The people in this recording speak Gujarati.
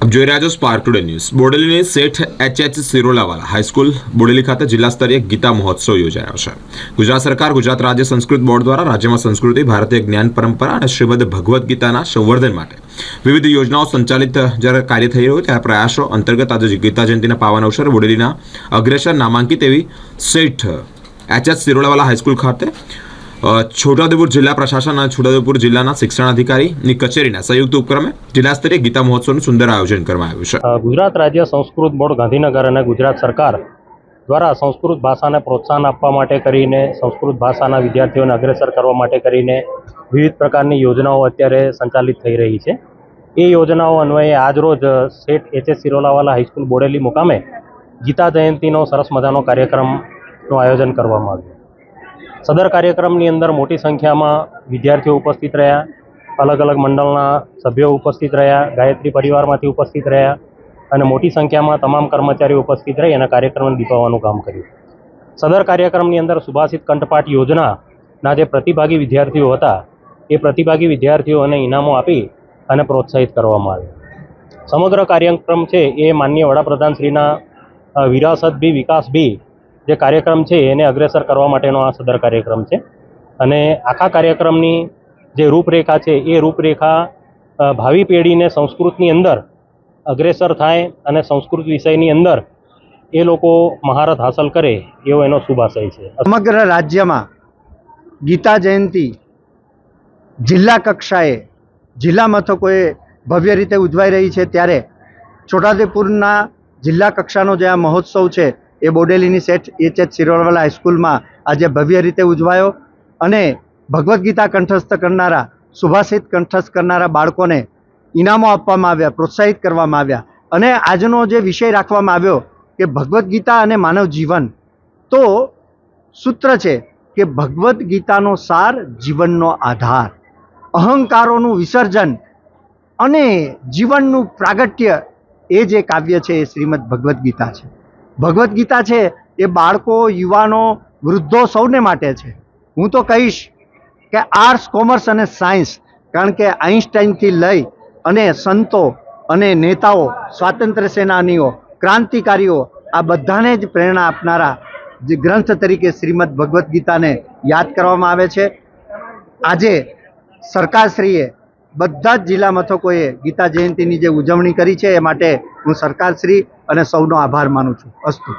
આપ જોઈ રહ્યા છો Spark Today news બોડેલીની Sheth H H Sirolawala high school Bodeli ખાતે જિલ્લા સ્તરીય ગીતા મહોત્સવ યોજાયો છે ગુજરાત સરકાર ગુજરાત રાજ્ય સંસ્કૃત બોર્ડ દ્વારા રાજ્યમાં સંસ્કૃતિ ભારતીય જ્ઞાન પરંપરા અને શ્રીમદ ભગવદ્ ગીતાના સંવર્ધન માટે વિવિધ યોજનાઓ સંચાલિત જ્યારે કાર્ય થઈ રહ્યું ત્યારે પ્રયાસો અંતર્ગત આજે ગીતા જયંતિના પાવન અવસરે બોડેલીના અગ્રેસર નામાંકિત એવી શેઠ એચ એચ સિરોલાવાલા હાઈસ્કૂલ ખાતે છોટાઉદેપુર જિલ્લા પ્રશાસન અને છોટાઉદેપુર જિલ્લાના શિક્ષણાધિકારીની કચેરીના સંયુક્ત ઉપક્રમે જિલ્લા સ્તરીય ગીતા મહોત્સવનું સુંદર આયોજન કરવામાં આવ્યું છે. ગુજરાત રાજ્ય સંસ્કૃત બોર્ડ ગાંધીનગર અને ગુજરાત સરકાર દ્વારા સંસ્કૃત ભાષાને પ્રોત્સાહન આપવા માટે કરીને, સંસ્કૃત ભાષાના વિદ્યાર્થીઓને અગ્રેસર કરવા માટે કરીને વિવિધ પ્રકારની યોજનાઓ અત્યારે સંચાલિત થઈ રહી છે. એ યોજનાઓ અન્વયે આજરોજ Sheth H S Sirolawala high school Bodeli મુકામે ગીતા જયંતિનો સરસ મજાનો કાર્યક્રમનું આયોજન કરવામાં આવ્યું. સદર કાર્યક્રમની અંદર મોટી સંખ્યામાં વિદ્યાર્થીઓ ઉપસ્થિત રહ્યા. અલગ અલગ મંડળના સભ્યો ઉપસ્થિત રહ્યા, ગાયત્રી પરિવારમાંથી ઉપસ્થિત રહ્યા અને મોટી સંખ્યામાં તમામ કર્મચારીઓ ઉપસ્થિત રહી અને કાર્યક્રમને દીપાવવાનું કામ કર્યું. સદર કાર્યક્રમની અંદર સુભાષિત કંઠપાઠ યોજનાના જે પ્રતિભાગી વિદ્યાર્થીઓ હતા, એ પ્રતિભાગી વિદ્યાર્થીઓને ઇનામો આપી અને પ્રોત્સાહિત કરવામાં આવ્યું. સમગ્ર કાર્યક્રમ છે એ માનનીય વડાપ્રધાનશ્રીના વિરાસત બી, વિકાસ બી જે કાર્યક્રમ છે એને અગ્રેસર કરવા માટેનો આ સદર કાર્યક્રમ છે. અને આખા કાર્યક્રમની જે રૂપરેખા છે, એ રૂપરેખા ભાવિ પેઢીને સંસ્કૃતની અંદર અગ્રેસર થાય અને સંસ્કૃત વિષયની અંદર એ લોકો મહારત હાંસલ કરે એવો એનો શુભાશય છે. સમગ્ર રાજ્યમાં ગીતા જયંતિ જિલ્લા કક્ષાએ જિલ્લા મથકોએ ભવ્ય રીતે ઉજવાઈ રહી છે. ત્યારે છોટાઉદેપુરના જિલ્લા કક્ષાનો જે આ મહોત્સવ છે એ બોડેલીની શેઠ એચ એચ સિરોવાલા હાઈસ્કૂલમાં આજે ભવ્ય રીતે ઉજવાયો અને ભગવદ્ ગીતા કંઠસ્થ કરનારા, સુભાષિત કંઠસ્થ કરનારા બાળકોને ઇનામો આપવામાં આવ્યા, પ્રોત્સાહિત કરવામાં આવ્યા. અને આજનો જે વિષય રાખવામાં આવ્યો કે ભગવદ્ ગીતા અને માનવ જીવન, તો સૂત્ર છે કે ભગવદ્ ગીતાનો સાર જીવનનો આધાર. અહંકારોનું વિસર્જન અને જીવનનું પ્રાગટ્ય એ જે કાવ્ય છે એ શ્રીમદ ભગવદ્ ગીતા છે. ભગવદ્ ગીતા છે, એ બાળકો, યુવાનો, વૃદ્ધો સૌને માટે છે. હું તો કહીશ કે આર્ટ્સ કોમર્સ અને સાયન્સ કારણ કે આઈન્સ્ટાઈનથી લઈ અને સંતો અને નેતાઓ સ્વાતંત્ર્ય સેનાનીઓ, ક્રાંતિકારીઓ, આ બધાને જ પ્રેરણા આપનારા જે ગ્રંથ તરીકે શ્રીમદ ભગવદ્ ગીતાને યાદ કરવામાં આવે છે. આજે સરકારશ્રીએ બધા જ જિલ્લા મથકોએ ગીતા જયંતિની જે ઉજવણી કરી છે, એ માટે હું સરકારશ્રી અને સૌનો આભાર માનું છું. અસ્તુ.